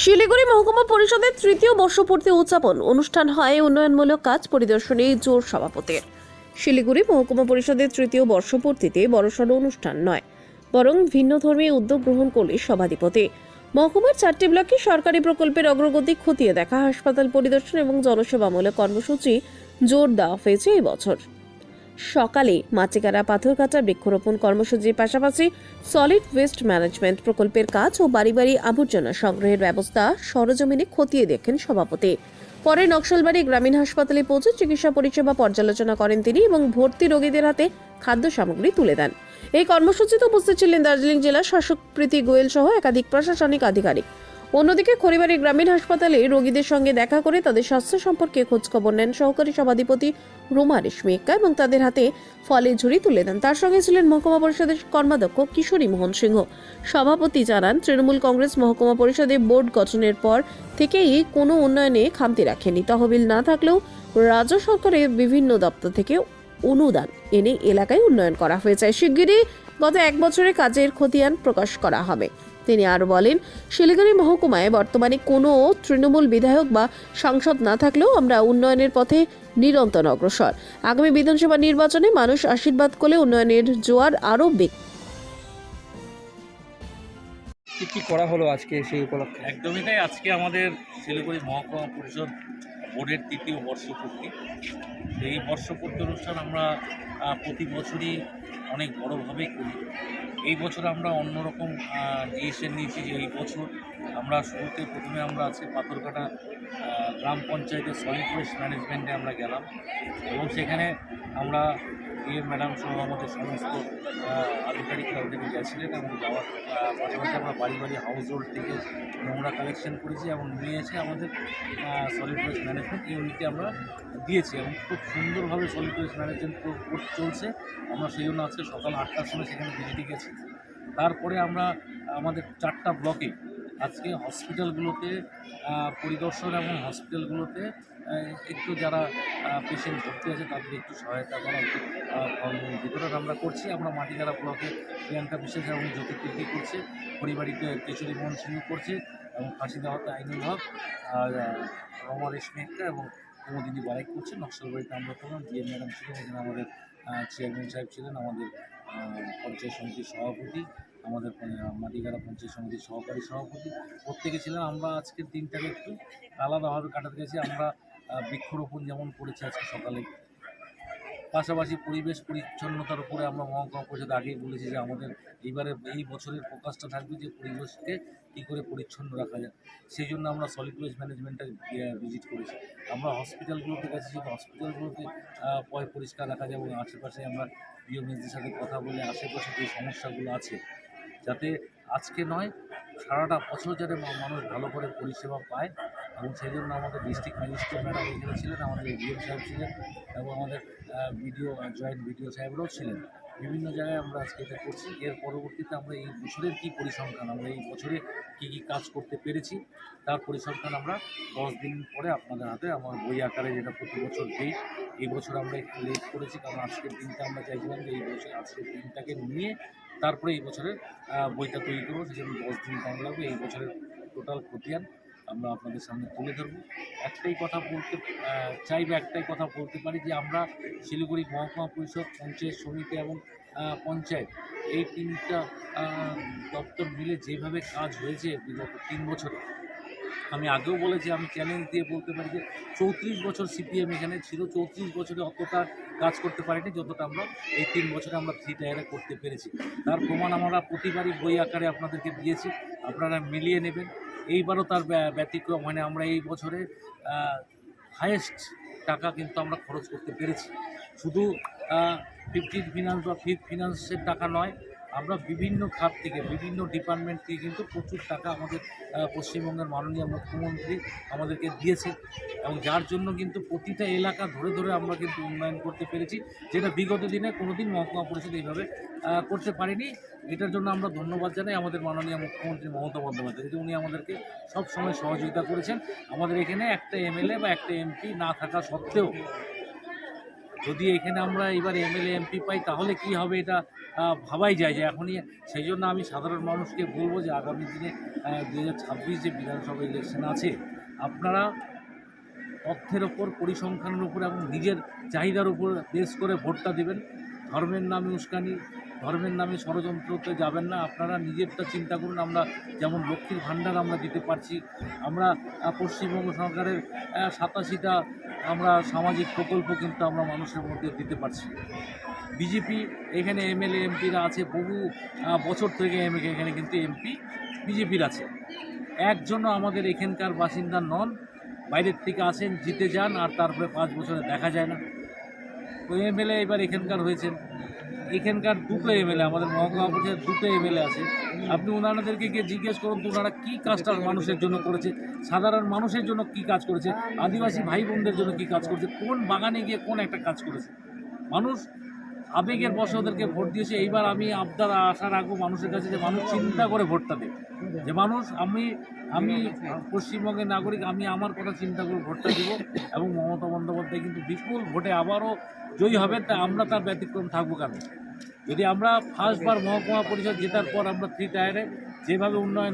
শিলিগুড়ি মহকুমা পরিষদের তৃতীয় বর্ষপূর্তি উদযাপন। অনুষ্ঠান হয় উন্নয়নমূলক কাজ পরিদর্শনে জোর সভাপতির। শিলিগুড়ি মহকুমা পরিষদের তৃতীয় বর্ষপূর্তিতে বড়সড় অনুষ্ঠান নয়, বরং ভিন্ন ভিন্নধর্মী উদ্যোগ গ্রহণ করলে সভাধিপতি। মহকুমার চারটি ব্লকে সরকারি প্রকল্পের অগ্রগতি খতিয়ে দেখা, হাসপাতাল পরিদর্শন এবং জনসেবামূলক কর্মসূচি জোর দেওয়া হয়েছে এই বছর। সকালে মাচিকারা পাথরঘাটা বৃক্ষরোপণ কর্মসূচির পাশাপাশি সলিড ওয়েস্ট ম্যানেজমেন্ট প্রকল্পের কাজ ও বাড়ি বাড়ি আবর্জনা সংগ্রহের ব্যবস্থা সরজমিনে খতিয়ে দেখেন সভাপতি। পরে নকশালবাড়ি গ্রামীণ হাসপাতালে পৌঁছে চিকিৎসা পরিষেবা পর্যালোচনা করেন তিনি এবং ভর্তি রোগীদের হাতে খাদ্য সামগ্রী তুলে দেন। এই কর্মসূচিতে উপস্থিত ছিলেন দার্জিলিং জেলা শাসক প্রীতি গোয়েল সহ একাধিক প্রশাসনিক আধিকারিক। অন্যদিকে খড়িবাড়ি গ্রামীণ হাসপাতালে রোগীদের সঙ্গে দেখা করে তাদের স্বাস্থ্য সম্পর্কে খোঁজখবর নেন সহকারী সভাধিপতি রুমা রেশমি এক্কা এবং তাদের হাতে ফলের ঝুড়ি তুলে দেন। তার সঙ্গে ছিলেন মহকুমা পরিষদের কর্মাধ্যক্ষ কিশোরী মোহন সিংহ। সভাপতি জানান, তৃণমূল কংগ্রেস মহকুমা পরিষদে বোর্ড গঠনের পর থেকেই কোনো উন্নয়নে খামতি রাখেনি। তহবিল না থাকলেও রাজ্য সরকারের বিভিন্ন দপ্তর থেকে অনুদান এনে এলাকায় উন্নয়ন করা হয়েছে। শিগগিরই গত এক বছরে কাজের খতিয়ান প্রকাশ করা হবে। তিনি আরও বলেন শিলিগুড়ি মহকুমায় বর্তমানে কোনো তৃণমূল বিধায়ক বা সাংসদ না থাকলেও আমরা উন্নয়নের পথে নিরন্তর অগ্রসর। আগামী বিধানসভা নির্বাচনে মানুষ আশীর্বাদ করলে উন্নয়নের জোয়ার আরও বেগ কি কি করা হলো আজকে সেই উপলক্ষে? একদমই তাই। আজকে আমাদের শিলিগুড়ি মহকুমা পরিষদ বোর্ডের তৃতীয় বর্ষপূর্তি। এই বর্ষপূর্তি অনুষ্ঠান আমরা প্রতি বছরই অনেক বড়োভাবেই করি। এই বছর আমরা অন্যরকম ডিসিশন নিয়েছি যে এই বছর আমরা শুরুতে প্রথমে আমরা আজকে পাথরঘাটা গ্রাম পঞ্চায়েতের সলিড ওয়েস্ট ম্যানেজমেন্টে আমরা গেলাম। এবং সেখানে আমরা ডিএম ম্যাডাম সহ আমাদের সমস্ত আধিকারিকরা ওখানে গেছিলেন এবং যাওয়ার পাশাপাশি আমরা বাড়ি বাড়ি হাউস হোল্ড থেকে নোংরা কালেকশন করেছি এবং নিয়ে এসে আমাদের সলিড ওয়েস্ট ম্যানেজমেন্ট ইউনিটে আমরা দিয়েছি এবং খুব সুন্দরভাবে সলিড ওয়েস্ট ম্যানেজমেন্ট চলছে। আমরা সেই জন্য আজকে সকাল আটটার সময় সেখানে ভিজিটে গেছি। তারপরে আমরা আমাদের চারটা ব্লকে আজকে হসপিটালগুলোতে পরিদর্শন এবং হসপিটালগুলোতে একটু যারা পেশেন্ট ভর্তি আছে তাদের একটু সহায়তা করা বিতরণ আমরা করছি। আমরা মাটিগাড়া ব্লকে প্রিয়াঙ্কা বিশেষ এবং জ্যোতির্থী করছে। পরিবারিতে কেশরী মোহন সিংহ করছে এবং ফাঁসি দেওয়াতে আইনুল হক আর আহ, রমা এবং কুমুদিনী বারাই করছে। নকশালবাড়িতে আমরা করলাম। ডিএম ম্যাডাম ছিলেন এখানে আমাদের চেয়ারম্যান সাহেব ছিলেন আমাদের পঞ্চায়েত সমিতির সভাপতি। আমাদের মাটিগাড়া পঞ্চায়েত সমিতির সহকারী সভাপতি। প্রত্যেকে ছিলেন। আমরা আজকের দিনটাকে একটু আলাদাভাবে কাটাতে গেছি আমরা বৃক্ষরোপণ যেমন করেছি আজকে সকালে, পাশাপাশি পরিবেশ পরিচ্ছন্নতার উপরে আমরা মহকুমা পরিষদ আগেই বলেছি যে আমাদের এইবারে এই বছরের ফোকাসটা থাকবে যে পরিবেশকে কী করে পরিচ্ছন্ন রাখা যায়। সেই জন্য আমরা সলিড ওয়েস্ট ম্যানেজমেন্টটা ভিজিট করেছি। আমরা হসপিটালগুলোতে গেছি। যে হসপিটালগুলোতে পয় পরিষ্কার রাখা যায় এবং আশেপাশে আমরা বিওমিসদের সাথে কথা বলে আশেপাশে যে সমস্যাগুলো আছে যাতে আজকে নয়, সারাটা বছর যাতে মানুষ ভালো করে পরিষেবা পায় এবং সেই জন্য আমাদের ডিস্ট্রিক্ট ম্যাজিস্ট্রেট ম্যাডাম এখানে ছিলেন, আমাদের ডিএম সাহেব ছিলেন এবং আমাদের বিডিও জয়েন্ট বিডিও সাহেবরাও ছিলেন। বিভিন্ন জায়গায় আমরা আজকে এটা করছি। এর পরবর্তীতে আমরা এই বছরের কী পরিসংখ্যান, আমরা এই বছরে কী কী কাজ করতে পেরেছি, তার পরিসংখ্যান আমরা দশ দিন পরে আপনাদের হাতে আমার বই আকারে যেটা প্রতি বছর দিই, এই বছর আমরা একটু লেট করেছি, কারণ আজকের দিনটা আমরা চাইছিলাম যে এই বছর আজকের দিনটাকে নিয়ে তারপরে এই বছরের বইটা তৈরি করব। সেজন্য দশ দিন টাইম লাগবে। এই বছরের টোটাল খতিয়ান আমরা আপনাদের সামনে তুলে ধরবো। একটাই কথা বলতে চাইবে একটাই কথা বলতে পারি যে, আমরা শিলিগুড়ি মহকুমা পরিষদ, পঞ্চায়েত সমিতি এবং পঞ্চায়েত এই তিনটা দপ্তর মিলে যেভাবে কাজ হয়েছে বিগত তিন বছরে আমি আগেও বলেছি, আমি চ্যালেঞ্জ দিয়ে বলতে পারি যে চৌত্রিশ বছর সিপিএম এখানে ছিল, চৌত্রিশ বছরে অতটা কাজ করতে পারিনি যতটা আমরা এই তিন বছরে আমরা থ্রি টায়ারে করতে পেরেছি। তার প্রমাণ আমরা প্রতিবারই বই আকারে আপনাদেরকে দিয়েছি, আপনারা মিলিয়ে নেবেন। এইবারও তার ব্যা- ব্যতিক্রম হয়নি আমরা এই বছরে হায়েস্ট টাকা কিন্তু আমরা খরচ করতে পেরেছি। শুধু ফিফটিন ফিনান্স বা ফিফথ ফিনান্সের টাকা নয় আমরা বিভিন্ন খাত থেকে, বিভিন্ন ডিপার্টমেন্ট থেকে কিন্তু প্রচুর টাকা আমাদের পশ্চিমবঙ্গের মাননীয় মুখ্যমন্ত্রী আমাদেরকে দিয়েছে এবং যার জন্য কিন্তু প্রতিটা এলাকা ধরে ধরে আমরা কিন্তু উন্নয়ন করতে পেরেছি, যেটা বিগত দিনে কোনোদিন মহকুমা পরিষদ এইভাবে করতে পারিনি। এটার জন্য আমরা ধন্যবাদ জানাই আমাদের মাননীয় মুখ্যমন্ত্রী মমতা বন্দ্যোপাধ্যায় যে উনি আমাদেরকে সব সময় সহযোগিতা করেছেন। আমাদের এখানে একটা এমএলএ বা একটা এমপি না থাকা সত্ত্বেও যদি এখানে আমরা এবার এমএলএ, এমপি পাই, তাহলে কি হবে এটা ভাবাই যায় যে এখনই সেই জন্য আমি সাধারণ মানুষকে বলব যে আগামী দিনে দু হাজার ছাব্বিশ যে বিধানসভা ইলেকশন আছে, আপনারা অর্থের ওপর, পরিসংখ্যানের উপর এবং নিজের চাহিদার উপর বেশ করে ভোটটা দেবেন। ধর্মের নামে উস্কানি ধর্মের নামে ষড়যন্ত্রতে যাবেন না। আপনারা নিজেরটা চিন্তা করুন, আমরা যেমন লক্ষ্মীর ভাণ্ডার আমরা দিতে পারছি, আমরা পশ্চিমবঙ্গ সরকারের সাতাশিটা, আমরা সামাজিক প্রকল্প কিন্তু আমরা মানুষের মধ্যে দিতে পারছি। বিজেপি, এখানে এমএলএ, এমপিরা আছে, বহু বছর থেকে এম- এখানে কিন্তু এমপি বিজেপির আছে। একজনও আমাদের এখানকার বাসিন্দা নন, বাইরের থেকে আসেন, জিতে যান, আর তারপরে পাঁচ বছরে দেখা যায় না। তো এমএলএ এবার এখানকার হয়েছেন। এখানকার দুটো এমএলএ আমাদের মহকুমা পরিষদের দুটো এমএলএ আছে। আপনি ওনাদেরকে গিয়ে জিজ্ঞেস করুন তো ওনারা কী কাজটা মানুষের জন্য করেছে, সাধারণ মানুষের জন্য কি কাজ করেছে, আদিবাসী ভাই বোনদের জন্য কি কাজ করেছে, কোন বাগানে গিয়ে কোন একটা কাজ করেছে। মানুষ আবেগের বসে ওদেরকে ভোট দিয়েছে। এইবার আমি আপনার আশা রাখব মানুষের কাছে যে মানুষ চিন্তা করে ভোটটা দেবে। যে মানুষ, আমি আমি পশ্চিমবঙ্গের নাগরিক, আমি আমার কথা চিন্তা করে ভোটটা দিব এবং মমতা বন্দ্যোপাধ্যায় কিন্তু বিপুল ভোটে আবারও জয়ী হবে তা আমরা তার ব্যতিক্রম থাকব কেন? যদি আমরা ফার্স্টবার মহকুমা পরিষদ জেতার পর আমরা থ্রি টায়ারে যেভাবে উন্নয়ন